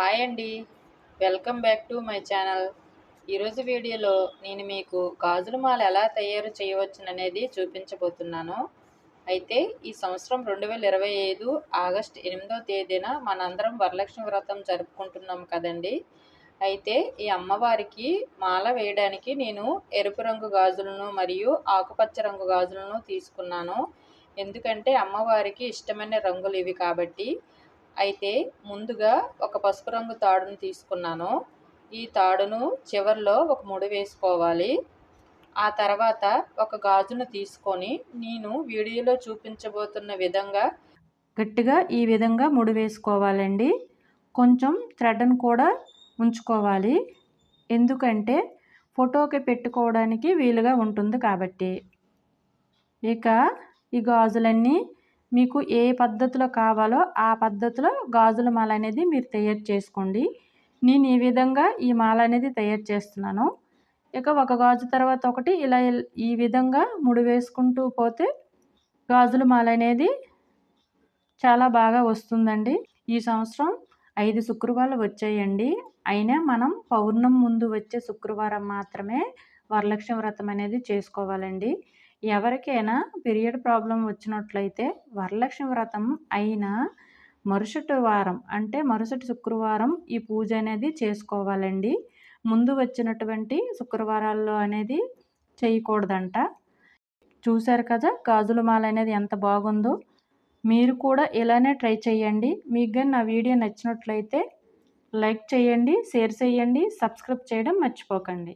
Hi అండి. Welcome back to my channel. ఈరోజు వీడియోలో నేను మీకు గాజుల మాల ఎలా తయారు చేయవచ్చుననేది చూపించబోతున్నాను. అయితే ఈ సంవత్సరం రెండు వేల ఇరవై ఐదు ఆగస్ట్ ఎనిమిదో తేదీన మనందరం వరలక్ష్మి వ్రతం జరుపుకుంటున్నాం కదండి. అయితే ఈ అమ్మవారికి మాల వేయడానికి నేను ఎరుపు రంగు గాజులను మరియు ఆకుపచ్చ రంగు గాజులను తీసుకున్నాను. ఎందుకంటే అమ్మవారికి ఇష్టమైన రంగులు ఇవి కాబట్టి అయితే ముందుగా ఒక పసుపు రంగు తాడును తీసుకున్నాను. ఈ తాడును చివరిలో ఒక ముడి వేసుకోవాలి. ఆ తర్వాత ఒక గాజును తీసుకొని నేను వీడియోలో చూపించబోతున్న విధంగా గట్టిగా ఈ విధంగా ముడి వేసుకోవాలండి. కొంచెం థ్రెడ్ను కూడా ఉంచుకోవాలి. ఎందుకంటే ఫోటోకి పెట్టుకోవడానికి వీలుగా ఉంటుంది కాబట్టి. ఇక ఈ గాజులన్నీ మీకు ఏ పద్ధతిలో కావాలో ఆ పద్ధతిలో గాజుల మాల అనేది మీరు తయారు చేసుకోండి. నేను ఈ విధంగా ఈ మాల అనేది తయారు చేస్తున్నాను. ఇక ఒక గాజు తర్వాత ఒకటి ఇలా ఈ విధంగా ముడి వేసుకుంటూ పోతే గాజుల మాల అనేది చాలా బాగా వస్తుందండి. ఈ సంవత్సరం ఐదు శుక్రవారాలు వచ్చాయండి. అయినా మనం పౌర్ణం ముందు వచ్చే శుక్రవారం మాత్రమే వరలక్ష్మి వ్రతం అనేది చేసుకోవాలండి. ఎవరికైనా పీరియడ్ ప్రాబ్లం వచ్చినట్లయితే వరలక్ష్మి వ్రతం అయిన మరుసటి వారం అంటే మరుసటి శుక్రవారం ఈ పూజ అనేది చేసుకోవాలండి. ముందు వచ్చినటువంటి శుక్రవారాల్లో అనేది చేయకూడదంట. చూశారు కదా గాజుల మాల అనేది ఎంత బాగుందో. మీరు కూడా ఇలానే ట్రై చేయండి. మీకు కానీ నా వీడియో నచ్చినట్లయితే లైక్ చేయండి షేర్ చేయండి సబ్స్క్రైబ్ చేయడం మర్చిపోకండి.